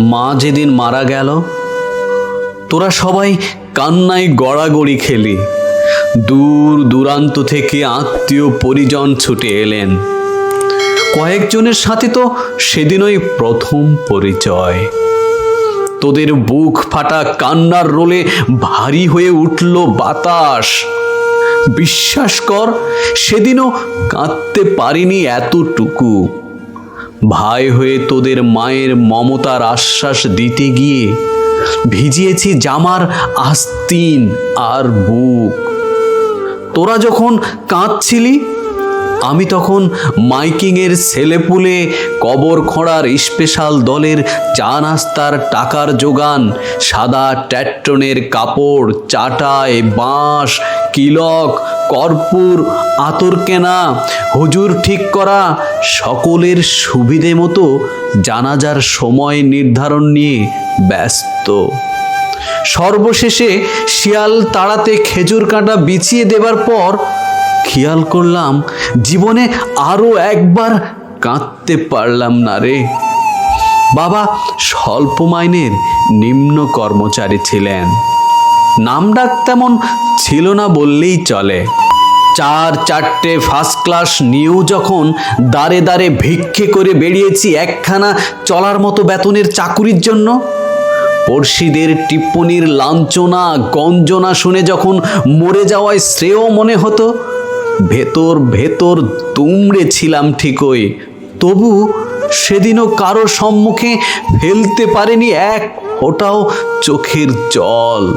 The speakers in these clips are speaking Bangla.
মা যেদিন মারা গেল, তোরা সবাই কান্নায় গড়াগড়ি খেলি। দূর দূরান্ত থেকে আত্মীয় পরিজন ছুটে এলেন। কয়েকজনের সাথে তো সেদিনই প্রথম পরিচয়। তোদের বুক ফাটা কান্নার রোলে ভারী হয়ে উঠল বাতাস। বিশ্বাস কর, সেদিনও কাঁদতে পারিনি এতটুকু। ভাই হয়ে তোদের মায়ের মমতার আশ্বাস দিতে গিয়ে ভিজিয়েছি জামার আস্তিন আর বুক। তোরা যখন কাঁদছিলি আমি তখন মাইকিংয়ের ছেলেপুলে কবর খোঁড়ার স্পেশাল দলের চা নাস্তার টাকার যোগান, সাদা ট্যাট্টনের কাপড়, চাটায় বাঁশ, কিলক, কর্পূর আতর কেনা হুজুর ঠিক করা সকলের সুবিধে মতো জানাজার সময় নির্ধারণ নিয়ে ব্যস্ত। সর্বশেষে শিয়াল তাড়াতে খেজুর কাঁটা বিছিয়ে দেবার পর খেয়াল করলাম জীবনে আরও একবার কাঁদতে পারলাম না রে। বাবা স্বল্প মাইনের নিম্ন কর্মচারী ছিলেন। নামডাক তেমন ছিল না বললেই চলে। চার, চারটে ফার্স্ট ক্লাস নিয়েও যখন দাঁড়ে দাঁড়ে ভিক্ষে করে বেরিয়েছি একখানা চলার মতো বেতনের চাকুরির জন্য। পড়শিদের টিপ্পনির লাঞ্ছনা, গঞ্জনা শুনে যখন মরে যাওয়ায় শ্রেয় মনে হতো ভেতর ভেতর দুমড়ে ছিলাম ঠিকই। তবু সেদিনও কারও সম্মুখে ফেলতে পারেনি এক ওটাও চোখের জল।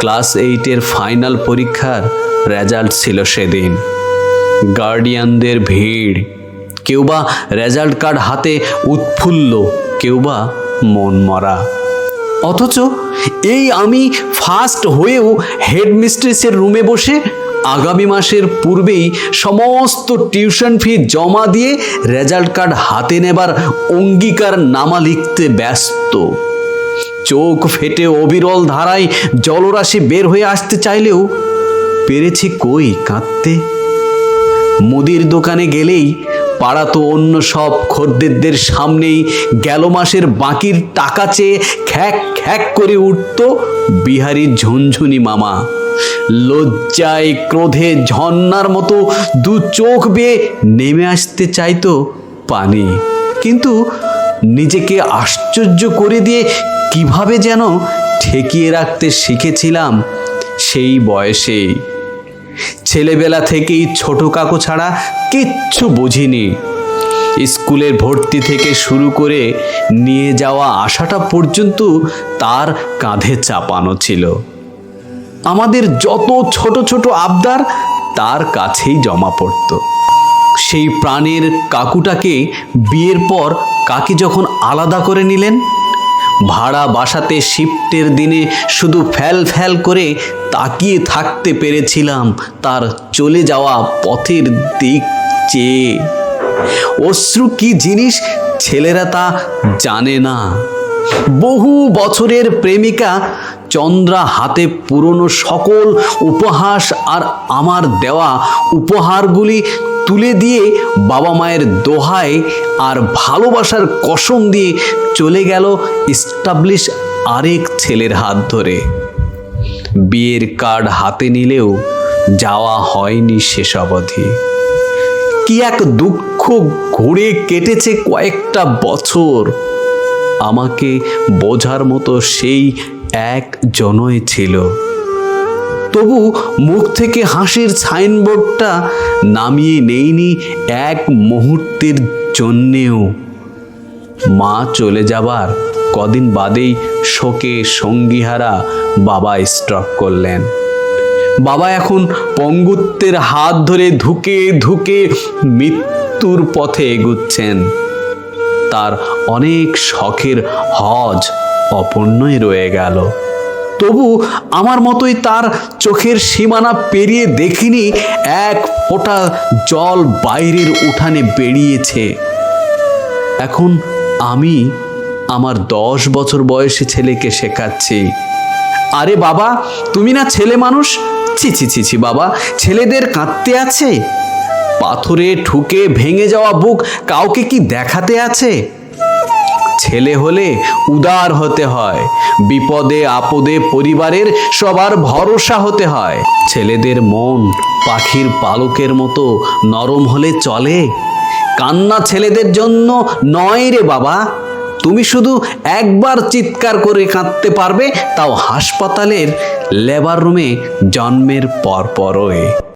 ক্লাস এইটের ফাইনাল পরীক্ষার রেজাল্ট ছিল সেদিন। গার্ডিয়ানদের ভিড়। কেউ বা রেজাল্ট কার্ড হাতে উৎফুল্ল কেউ বা মন মরা। অথচ এই আমি ফার্স্ট হয়েও হেডমিস্ট্রেসের রুমে বসে আগামী মাসের পূর্বেই সমস্ত টিউশন ফি জমা দিয়ে রেজাল্ট কার্ড হাতে নেবার অঙ্গীকার নামা লিখতে ব্যস্ত। চোখ ফেটে অবিরল ধারায় জলরাশি বের হয়ে আসতে চাইলেও পেরেছি কই কাঁদতে? মুদির দোকানে গেলেই পাড়া তো অন্য সব খদ্দেরদের সামনেই গেল মাসের বাকির টাকা চেয়ে খ্যাক খ্যাক করে উঠত বিহারীর ঝুনঝুনি মামা। লজ্জায় ক্রোধে ঝর্ণার মতো দু চোখ বেয়ে নেমে আসতে চাইতো পানি। কিন্তু নিজেকে আশ্চর্য করে দিয়ে কীভাবে যেন ঠেকিয়ে রাখতে শিখেছিলাম সেই বয়সেই ছেলেবেলা থেকেই ছোট কাকু ছাড়া কিচ্ছু বুঝিনি। স্কুলের ভর্তি থেকে শুরু করে নিয়ে যাওয়া আশাটা পর্যন্ত তার কাঁধে চাপানো ছিল। আমাদের যত ছোট ছোট আবদার তার কাছেই জমা পড়ত। সেই প্রাণের কাকুটাকে বিয়ের পর কাকি যখন আলাদা করে নিলেন, ভাড়া বাসাতে শিফটের দিনে শুধু ফ্যাল ফ্যাল করে তাকিয়ে থাকতে পেরেছিলাম তার চলে যাওয়া পথের দিক চেয়ে। অশ্রু কি জিনিস ছেলেরা তা জানে না। বহু বছরের প্রেমিকা, চন্দ্রা হাতে পুরনো সকল উপহাস আর আমার দেওয়া উপহারগুলি তুলে দিয়ে বাবা মায়ের দোহায় আর ভালোবাসার কসম দিয়ে চলে গেল ইস্টাবলিশ আরেক ছেলের হাত ধরে। বিয়ের কার্ড হাতে নিলেও যাওয়া হয়নি শেষ অবধি। কি এক দুঃখ ঘুরে কেটেছে কয়েকটা বছর। আমাকে বোঝার মতো সেই এক জনই ছিল। তবু মুখ থেকে হাসির সাইনবোর্ডটা নামিয়ে নেইনি এক মুহূর্তের জন্যেও। মা চলে যাবার কদিন বাদেই শোকে সঙ্গীহারা বাবা স্ট্রক করলেন। বাবা এখন পঙ্গুত্বের হাত ধরে ধুকে ধুকে মৃত্যুর পথে এগুচ্ছেন। তার অনেক শখের হজ অপূর্ণই রয়ে গেল। তবু আমার মতোই তার চোখের সীমানা পেরিয়ে দেখিনি, এক ফোঁটা জল বাইরের উঠানে বেরিয়েছে। এখন আমি আমার দশ বছর বয়সী ছেলেকে শেখাচ্ছি। আরে বাবা, তুমি না ছেলে মানুষ? ছি ছি ছি ছি, বাবা, ছেলেদের কাঁদতে আছে? পাথরে ঠুকে ভেঙে যাওয়া বুক কাউকে কি দেখাতে আছে? ছেলে হলে উদার হতে হয়, বিপদে আপদে পরিবারের সবার ভরসা হতে হয়। ছেলেদের মন পাখির পালকের মতো নরম হলে চলে। কান্না ছেলেদের জন্য নয় রে বাবা। তুমি শুধু একবার চিৎকার করে কাঁদতে পারবে, তাও হাসপাতালের লেবার রুমে জন্মের পরপরই।